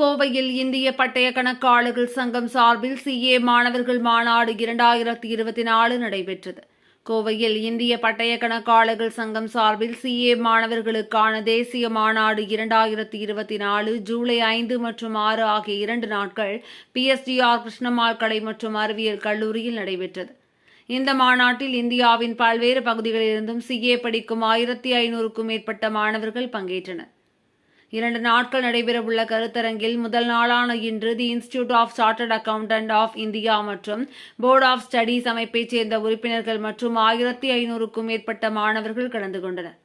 கோவையில் இந்திய பட்டய கணக்காளர்கள் சங்கம் சார்பில் சிஏ மாணவர்கள் மாநாடு இரண்டாயிரத்தி இருபத்தி நாலு நடைபெற்றது. கோவையில் இந்திய பட்டய கணக்காளர்கள் சங்கம் சார்பில் சிஏ மாணவர்களுக்கான தேசிய மாநாடு இரண்டாயிரத்தி இருபத்தி நாலு ஜூலை ஐந்து மற்றும் ஆறு ஆகிய இரண்டு நாட்கள் பிஎஸ்டிஆர் கிருஷ்ணமால் கலை மற்றும் அறிவியல் கல்லூரியில் நடைபெற்றது. இந்த மாநாட்டில் இந்தியாவின் பல்வேறு பகுதிகளிலிருந்தும் சிஏ படிக்கும் ஆயிரத்தி ஐநூறுக்கும் மேற்பட்ட மாணவர்கள் பங்கேற்றனர். இரண்டு நாட்கள் நடைபெறவுள்ள கருத்தரங்கில் முதல் நாளான இன்று the institute of chartered accountant of India மற்றும் போர்ட் ஆஃப் ஸ்டடீஸ் அமைப்பைச் சேர்ந்த உறுப்பினர்கள் மற்றும் ஆயிரத்தி ஐநூறுக்கும் மேற்பட்ட மாணவர்கள் கலந்து கொண்டனர்.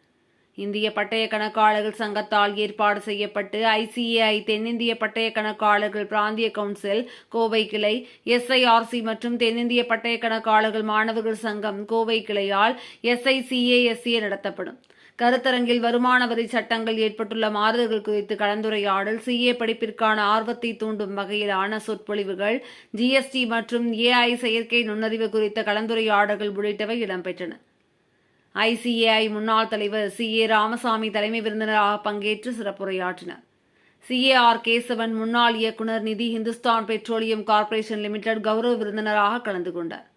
இந்திய பட்டய கணக்காளர்கள் சங்கத்தால் ஏற்பாடு செய்யப்பட்டு ஐசிஏஐ தென்னிந்திய பட்டய கணக்காளர்கள் பிராந்திய கவுன்சில் கோவை கிளை எஸ்ஐஆர்சி மற்றும் தென்னிந்திய பட்டய கணக்காளர்கள் மாணவர்கள் சங்கம் கோவை கிளையால் எஸ்ஐசிஏஎஸ்ஏ நடத்தப்படும். கருத்தரங்கில் வருமான வரி சட்டங்கள் ஏற்பட்டுள்ள மாறுதல்கள் குறித்து கலந்துரையாடல் சிஏ படிப்பிற்கான ஆர்வத்தை தூண்டும் வகையிலான சொற்பொழிவுகள் ஜிஎஸ்டி மற்றும் ஏஐ செயற்கை நுண்ணறிவு குறித்த கலந்துரையாடல்கள் உள்ளிட்டவை இடம்பெற்றன. ஐசிஏஐ முன்னாள் தலைவர் சி ஏ ராமசாமி தலைமை விருந்தினராக பங்கேற்று சிறப்புரையாற்றினார். சிஏஆர் கேசவன் முன்னாள் இயக்குநர் நிதி இந்துஸ்தான் பெட்ரோலியம் கார்ப்பரேஷன் லிமிடெட் கௌரவ விருந்தினராக கலந்து கொண்டார்.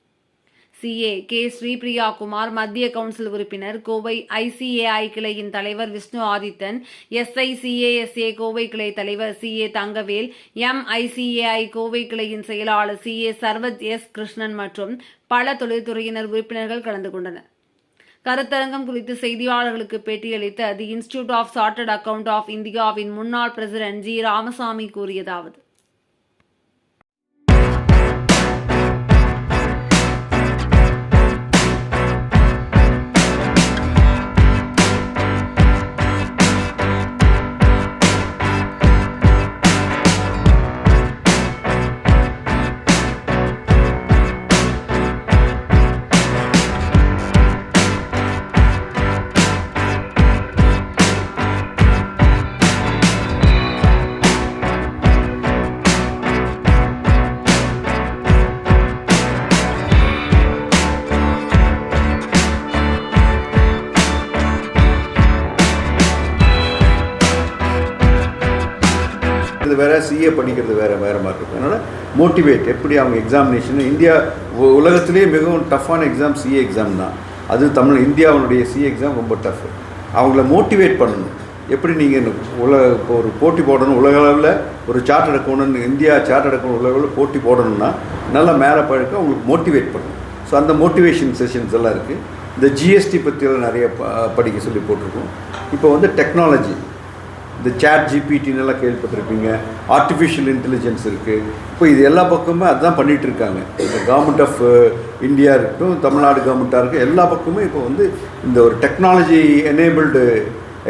சிஏ கே ஸ்ரீபிரியா குமார் மத்திய கவுன்சில் உறுப்பினர் கோவை ஐசிஏஐ கிளையின் தலைவர் விஷ்ணு ஆதித்தன் எஸ்ஐசிஏஎஸ்ஏ கோவை கிளை தலைவர் C A Thangavel MICAI Kovai கிளையின் செயலாளர் C A Sarvath S Krishnan மற்றும் பல தொழில்துறையினர் உறுப்பினர்கள் கலந்து கொண்டனர். கருத்தரங்கம் குறித்து செய்தியாளர்களுக்கு பேட்டியளித்த the institute of chartered account of இந்தியாவின் முன்னாள் பிரசிடென்ட் ஜி. ராமசாமி கூறியதாவது இது வேறு சிஏ படிக்கிறது வேறு வேறு மாதிரி இருக்கும். அதனால் மோட்டிவேட் எப்படி அவங்க எக்ஸாமினேஷன் இந்தியா உ- உலகத்திலேயே மிகவும் டஃப்பான எக்ஸாம் சிஏ எக்ஸாம் தான். அது தமிழ் இந்தியாவுடைய சிஏ எக்ஸாம் ரொம்ப டஃப் அவங்கள மோட்டிவேட் பண்ணணும். எப்படி நீங்கள் உலக இப்போ ஒரு போட்டி போடணும் உலக அளவில் ஒரு சார்ட் எடுக்கணும்னு இந்தியா சார்ட் எடுக்கணும் உலக அளவில் போட்டி போடணும்னா நல்லா மேலே பழக்க அவங்களுக்கு மோட்டிவேட் பண்ணணும். ஸோ அந்த மோட்டிவேஷன் செஷன்ஸ் எல்லாம் இருக்குது இந்த ஜிஎஸ்டி பற்றியெல்லாம் நிறைய ப- படிக்க சொல்லி போட்டிருக்கோம். இப்போ வந்து டெக்னாலஜி இந்த சேட் ஜிபிடின்னு எல்லாம் கேள்விப்பட்டிருப்பீங்க. ஆர்டிஃபிஷியல் இன்டெலிஜென்ஸ் இருக்குது இப்போ இது எல்லா பக்கமுமே அதுதான் பண்ணிகிட்டு இருக்காங்க இந்த கவர்மெண்ட் ஆஃப் இந்தியா இருக்கட்டும் தமிழ்நாடு கவர்மெண்ட்டாக இருக்கும் எல்லா பக்கமுமே இப்போ வந்து இந்த ஒரு டெக்னாலஜி எனேபிள்டு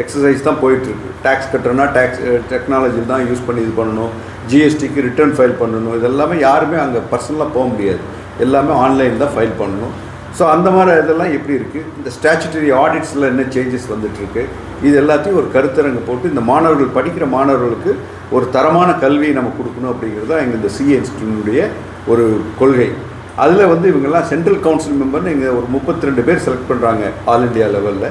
எக்ஸசைஸ் தான் போயிட்டுருக்கு. டேக்ஸ் கட்டுறோன்னா டேக்ஸ் டெக்னாலஜி தான் யூஸ் பண்ணி இது பண்ணணும். ஜிஎஸ்டிக்கு ரிட்டர்ன் ஃபைல் பண்ணணும். இதெல்லாமே யாருமே அங்கே பர்சனலாக போக முடியாது. எல்லாமே ஆன்லைன் தான் ஃபைல் பண்ணணும். ஸோ அந்த மாதிரி இதெல்லாம் எப்படி இருக்குது இந்த ஸ்டாச்சுட்டரி ஆடிட்ஸில் என்ன சேஞ்சஸ் வந்துட்டுருக்கு இது எல்லாத்தையும் ஒரு கருத்தரங்கு போட்டு இந்த மாணவர்கள் படிக்கிற மாணவர்களுக்கு ஒரு தரமான கல்வியை நம்ம கொடுக்கணும் அப்படிங்கிறது தான் எங்கள் இந்த சிஏ இன்ஸ்டியூட்டினுடைய ஒரு கொள்கை. அதில் வந்து இவங்கெல்லாம் சென்ட்ரல் கவுன்சில் மெம்பர்னு இங்கே ஒரு முப்பத்தி ரெண்டு பேர் செலக்ட் பண்ணுறாங்க ஆல் இண்டியா லெவலில்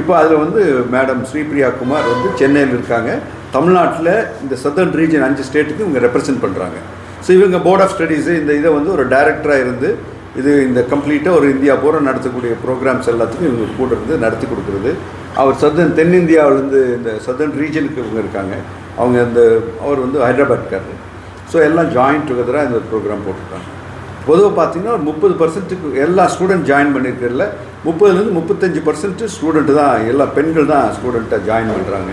இப்போ அதில் வந்து மேடம் ஸ்ரீபிரியா குமார் வந்து சென்னையில் இருக்காங்க. தமிழ்நாட்டில் இந்த சதர்ன் ரீஜன் அஞ்சு ஸ்டேட்டுக்கு இவங்க ரெப்ரசென்ட் பண்ணுறாங்க ஸோ இவங்க போர்ட் ஆஃப் ஸ்டடீஸு இந்த இதை வந்து ஒரு டைரக்டராக இருந்து இது இந்த கம்ப்ளீட்டாக ஒரு இந்தியா பூரா நடத்தக்கூடிய ப்ரோக்ராம்ஸ் எல்லாத்துக்கும் இவங்க கூட இருந்து நடத்தி கொடுக்குறது. அவர் சதன் தென்னிந்தியாவிலேருந்து இந்த சதர்ன் ரீஜனுக்கு இவங்க இருக்காங்க. அவங்க இந்த அவர் வந்து ஹைதராபாத்காரர். ஸோ எல்லாம் ஜாயின் டுகெதராக இந்த ப்ரோக்ராம் போட்டிருக்காங்க. பொதுவாக பார்த்தீங்கன்னா ஒரு முப்பது பர்சன்ட்டுக்கு எல்லா ஸ்டூடெண்ட் ஜாயின் பண்ணியிருக்கிறதுல முப்பதுலேருந்து முப்பத்தஞ்சு பர்சன்ட் ஸ்டூடெண்ட் தான் எல்லா பெண்கள் தான் ஸ்டூடெண்ட்டாக ஜாயின் பண்ணுறாங்க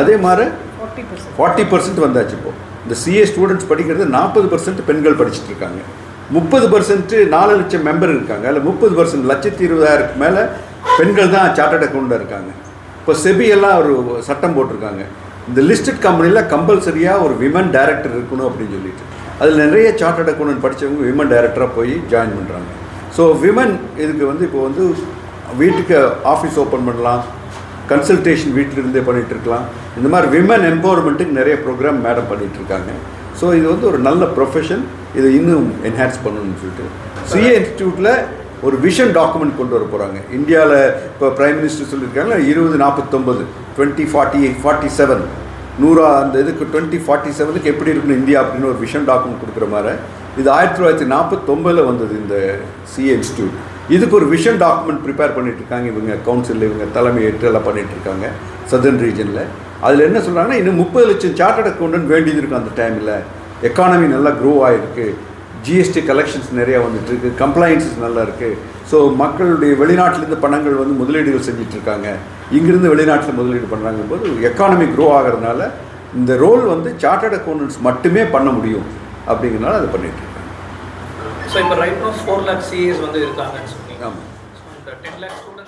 அதே மாதிரி ஃபார்ட்டி பர்சன்ட் வந்தாச்சு இப்போ. இந்த சிஏ ஸ்டூடெண்ட்ஸ் படிக்கிறது நாற்பது பர்சன்ட் பெண்கள் படிச்சுட்டு இருக்காங்க. முப்பது பர்சன்ட் நாலு லட்சம் மெம்பர் இருக்காங்க. அதில் முப்பது பர்சன்ட் லட்சத்தி இருபதாயிரத்துக்கு மேலே பெண்கள் தான் சார்ட்டர்ட் அக்கௌண்ட்டாக இருக்காங்க. இப்போ செபியெல்லாம் ஒரு சட்டம் போட்டிருக்காங்க. இந்த லிஸ்டட் கம்பெனியில் கம்பல்சரியாக ஒரு விமன் டைரக்டர் இருக்கணும் அப்படின்னு சொல்லிட்டு. அதில் நிறைய சார்ட்டர்ட் அக்கௌண்ட் படித்தவங்க விமன் டைரக்டராக போய் ஜாயின் பண்ணுறாங்க ஸோ விமன் இதுக்கு வந்து இப்போ வந்து வீட்டுக்கு ஆஃபீஸ் ஓப்பன் பண்ணலாம். கன்சல்டேஷன் வீட்டிலிருந்தே பண்ணிகிட்டு இருக்கலாம். இந்த மாதிரி விமன் எம்பவர்மெண்ட்டுக்கு நிறைய ப்ரோக்ராம் மேடம் பண்ணிகிட்டு இருக்காங்க. ஸோ இது வந்து ஒரு நல்ல ப்ரொஃபஷன் இதை இன்னும் என்ஹான்ஸ் பண்ணணும்னு சொல்லிட்டு. சுய இன்ஸ்டியூட்டில் ஒரு விஷன் டாக்குமெண்ட் கொண்டு வர போகிறாங்க இந்தியாவில் இப்போ பிரைம் மினிஸ்டர் சொல்லியிருக்காங்க இருபது நாற்பத்தொம்பது டுவெண்ட்டி ஃபார்ட்டி ஃபார்ட்டி செவன் நூறா அந்த இதுக்கு டுவெண்ட்டி ஃபார்ட்டி செவனுக்கு எப்படி இருக்கணும் இந்தியா அப்படின்னு ஒரு விஷன் டாக்குமெண்ட் கொடுக்குற மாதிரி. இது ஆயிரத்தி தொள்ளாயிரத்தி நாற்பத்தொம்பதில் வந்தது இந்த சிஏ இன்ஸ்டியூட் இதுக்கு ஒரு விஷன் டாக்குமெண்ட் ப்ரிப்பேர் பண்ணிட்டு இருக்காங்க இவங்க கவுன்சிலில் இவங்க தலைமை ஏற்று எல்லாம் பண்ணிட்டு இருக்காங்க சதர்ன் ரீஜனில் அதில் என்ன சொல்கிறாங்கன்னா இன்னும் முப்பது லட்சம் சார்ட்டர்ட் அக்கௌண்ட் வேண்டியது இருக்கும் அந்த டைமில் எக்கானமி நல்லா க்ரோ ஆகிருக்கு ஜிஎஸ்டி கலெக்ஷன்ஸ் நிறையா வந்துட்டு இருக்கு. கம்ப்ளைன்சஸ் நல்லா இருக்குது ஸோ மக்களுடைய வெளிநாட்டிலேருந்து பணங்கள் வந்து முதலீடுகள் செஞ்சுட்டு இருக்காங்க. இங்கிருந்து வெளிநாட்டில் முதலீடு பண்ணுறாங்க போது எக்கானமி க்ரோ ஆகிறதுனால இந்த ரோல் வந்து சார்ட்டர்ட் அக்கௌண்டன்ட்ஸ் மட்டுமே பண்ண முடியும் அப்படிங்கிறனால அதை பண்ணிட்டு இருக்காங்க. ஸோ இப்போ ரைட் ஃபோர் லேக் சிஏஸ் வந்து இருக்காங்கன்னு சொன்னீங்க. ஆமாம் டென் லேக் ஸ்டூடெண்ட்ஸ்